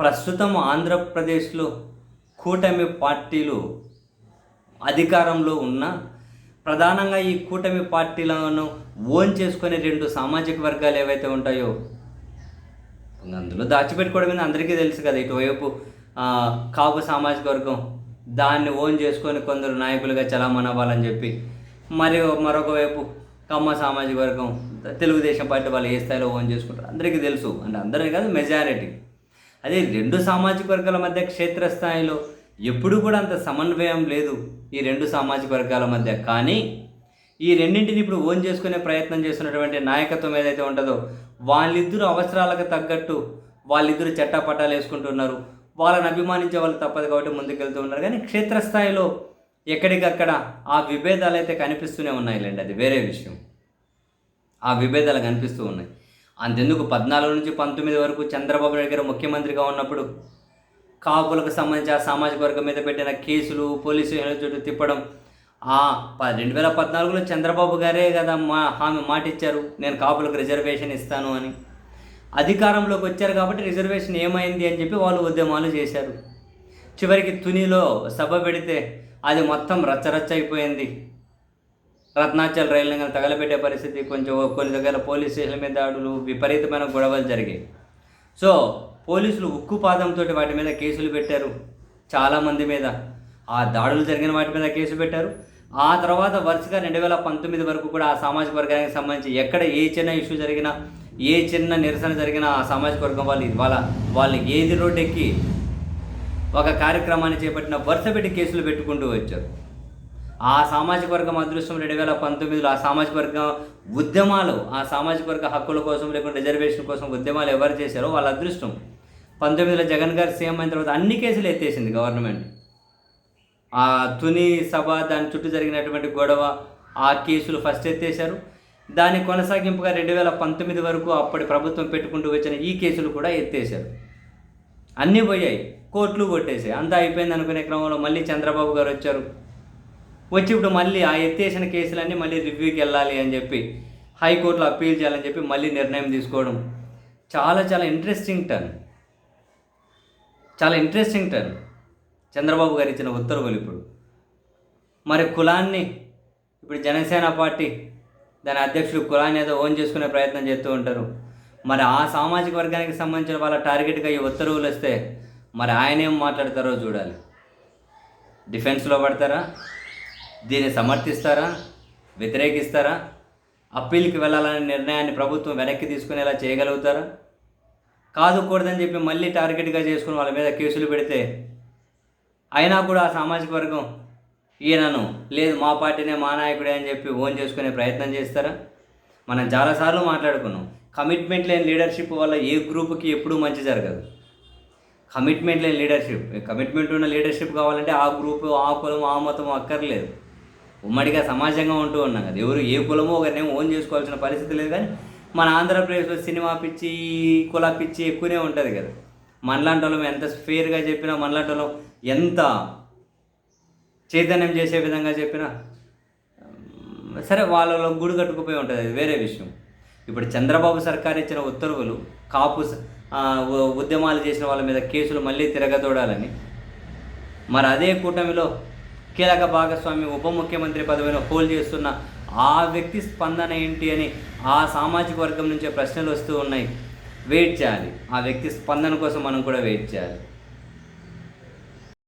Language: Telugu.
ప్రస్తుతం ఆంధ్రప్రదేశ్లో కూటమి పార్టీలు అధికారంలో ఉన్న ప్రధానంగా ఈ కూటమి పార్టీలను ఓన్ చేసుకునే రెండు సామాజిక వర్గాలు ఏవైతే ఉంటాయో అందులో దాచిపెట్టుకోవడం అందరికీ తెలుసు కదా. ఇటువైపు కాపు సామాజిక వర్గం దాన్ని ఓన్ చేసుకొని కొందరు నాయకులుగా చలామణి అవ్వాలని చెప్పి మరి మరొక వైపు కమ్మ సామాజిక వర్గం తెలుగుదేశం పార్టీ వాళ్ళు ఏ స్థాయిలో ఓన్ చేసుకుంటారు అందరికీ తెలుసు. అంటే అందరికీ కాదు మెజారిటీ అదే రెండు సామాజిక వర్గాల మధ్య క్షేత్రస్థాయిలో ఎప్పుడు కూడా అంత సమన్వయం లేదు ఈ రెండు సామాజిక వర్గాల మధ్య. కానీ ఈ రెండింటిని ఇప్పుడు ఓన్ చేసుకునే ప్రయత్నం చేస్తున్నటువంటి నాయకత్వం ఏదైతే ఉంటుందో వాళ్ళిద్దరూ అవసరాలకు తగ్గట్టు వాళ్ళిద్దరూ చట్టపట్టాలు వేసుకుంటున్నారు. వాళ్ళని అభిమానించే వాళ్ళు తప్పదు కాబట్టి ముందుకెళ్తూ ఉన్నారు. కానీ క్షేత్రస్థాయిలో ఎక్కడికక్కడ ఆ విభేదాలు అయితే కనిపిస్తూనే ఉన్నాయిలేండి అది వేరే విషయం. ఆ విభేదాలు కనిపిస్తూ ఉన్నాయి. అంతెందుకు పద్నాలుగు నుంచి పంతొమ్మిది వరకు చంద్రబాబు నాయుడు గారు ముఖ్యమంత్రిగా ఉన్నప్పుడు కాపులకు సంబంధించి ఆ సామాజిక వర్గం మీద పెట్టిన కేసులు పోలీసు చుట్టూ తిప్పడం. ఆ ప- రెండు వేల పద్నాలుగులో చంద్రబాబు గారే కదా మా హామీ మాట ఇచ్చారు నేను కాపులకు రిజర్వేషన్ ఇస్తాను అని. అధికారంలోకి వచ్చారు కాబట్టి రిజర్వేషన్ ఏమైంది అని చెప్పి వాళ్ళు ఉద్యమాలు చేశారు. చివరికి తునిలో సభ పెడితే అది మొత్తం రచ్చరచ్చ అయిపోయింది. రత్నాచల్ రైలు నిలయం తగలబెట్టే పరిస్థితి కొంచెం కొన్ని దగ్గర పోలీస్ స్టేషన్ల మీద దాడులు విపరీతమైన గొడవలు జరిగాయి. సో పోలీసులు ఉక్కు పాదంతో వాటి మీద కేసులు పెట్టారు చాలామంది మీద ఆ దాడులు జరిగిన వాటి మీద కేసు పెట్టారు. ఆ తర్వాత వరుసగా రెండు వేల పంతొమ్మిది వరకు కూడా ఆ సామాజిక వర్గానికి సంబంధించి ఎక్కడ ఏ చిన్న ఇష్యూ జరిగినా ఏ చిన్న నిరసన జరిగినా ఆ సామాజిక వర్గం వాళ్ళు వాళ్ళ వాళ్ళు ఏది రోడ్డు ఎక్కి ఒక కార్యక్రమాన్ని చేపట్టిన వరుస పెట్టి కేసులు పెట్టుకుంటూ వచ్చారు. ఆ సామాజిక వర్గం అదృష్టం రెండు వేల పంతొమ్మిదిలో ఆ సామాజిక వర్గం ఉద్యమాలు ఆ సామాజిక వర్గ హక్కుల కోసం లేకుంటే రిజర్వేషన్ కోసం ఉద్యమాలు ఎవరు చేశారో వాళ్ళ అదృష్టం. పంతొమ్మిదిలో జగన్ గారు సీఎం అయిన తర్వాత అన్ని కేసులు ఎత్తేసింది గవర్నమెంట్. ఆ తుని సభ దాని చుట్టూ జరిగినటువంటి గొడవ ఆ కేసులు ఫస్ట్ ఎత్తేసారు దాని కొనసాగింపుగా రెండు వేల పంతొమ్మిది వరకు అప్పటి ప్రభుత్వం పెట్టుకుంటూ వచ్చిన ఈ కేసులు కూడా ఎత్తేసారు అన్నీ పోయాయి. కోర్టులు కొట్టేసాయి అంతా అయిపోయింది అనుకునే క్రమంలో మళ్ళీ చంద్రబాబు గారు వచ్చారు. వచ్చి ఇప్పుడు మళ్ళీ ఆ ఎత్తేసిన కేసులన్నీ మళ్ళీ రివ్యూకి వెళ్ళాలి అని చెప్పి హైకోర్టులో అప్పీల్ చేయాలని చెప్పి మళ్ళీ నిర్ణయం తీసుకోవడం చాలా చాలా ఇంట్రెస్టింగ్ టర్న్ చాలా ఇంట్రెస్టింగ్ టర్న్ చంద్రబాబు గారు ఇచ్చిన ఉత్తర్వులు ఇప్పుడు. మరి కులాన్ని ఇప్పుడు జనసేన పార్టీ దాని అధ్యక్షుడు కులాన్ని ఏదో ఓన్ చేసుకునే ప్రయత్నం చేస్తూ ఉంటారు. మరి ఆ సామాజిక వర్గానికి సంబంధించిన వాళ్ళ టార్గెట్గా ఈ ఉత్తర్వులు వస్తే మరి ఆయన ఏం మాట్లాడతారో చూడాలి. డిఫెన్స్లో పడతారా? దీన్ని సమర్థిస్తారా? వ్యతిరేకిస్తారా? అప్పీల్కి వెళ్ళాలనే నిర్ణయాన్ని ప్రభుత్వం వెనక్కి తీసుకునేలా చేయగలుగుతారా? కాదుకూడదని చెప్పి మళ్ళీ టార్గెట్గా చేసుకుని వాళ్ళ మీద కేసులు పెడితే అయినా కూడా ఆ సామాజిక వర్గం ఈయనను లేదు మా పార్టీనే మా నాయకుడే అని చెప్పి ఓన్ చేసుకునే ప్రయత్నం చేస్తారా? మనం చాలాసార్లు మాట్లాడుకున్నాం. కమిట్మెంట్ లేని లీడర్షిప్ వల్ల ఏ గ్రూప్కి ఎప్పుడూ మంచి జరగదు. కమిట్మెంట్ లేని లీడర్షిప్ కమిట్మెంట్ ఉన్న లీడర్షిప్ కావాలంటే ఆ గ్రూపు ఆ కులం ఆ మతం అక్కర్లేదు. ఉమ్మడిగా సమాజంగా ఉంటూ ఉన్నాం కదా. ఎవరు ఏ కులమో ఒకరినేమో ఓన్ చేసుకోవాల్సిన పరిస్థితి లేదు కానీ మన ఆంధ్రప్రదేశ్లో సినిమా పిచ్చి కుల పిచ్చి ఎక్కువనే ఉంటుంది కదా. మనలాంటి వాళ్ళం ఎంత ఫేర్గా చెప్పినా మనలాంటి వాళ్ళం ఎంత చైతన్యం చేసే విధంగా చెప్పినా సరే వాళ్ళలో గుడి కట్టుకుపోయి ఉంటుంది అది వేరే విషయం. ఇప్పుడు చంద్రబాబు సర్కార్ ఇచ్చిన ఉత్తర్వులు కాపు ఉద్యమాలు చేసిన వాళ్ళ మీద కేసులు మళ్ళీ తిరగదోడాలని మరి అదే కూటమిలో కీలక భాగస్వామి ఉప ముఖ్యమంత్రి పదవిని హోల్డ్ చేస్తున్న ఆ వ్యక్తి స్పందన ఏంటి అని ఆ సామాజిక వర్గం నుంచే ప్రశ్నలు వస్తూ ఉన్నాయి. వెయిట్ చేయాలి. ఆ వ్యక్తి స్పందన కోసం మనం కూడా వెయిట్ చేయాలి.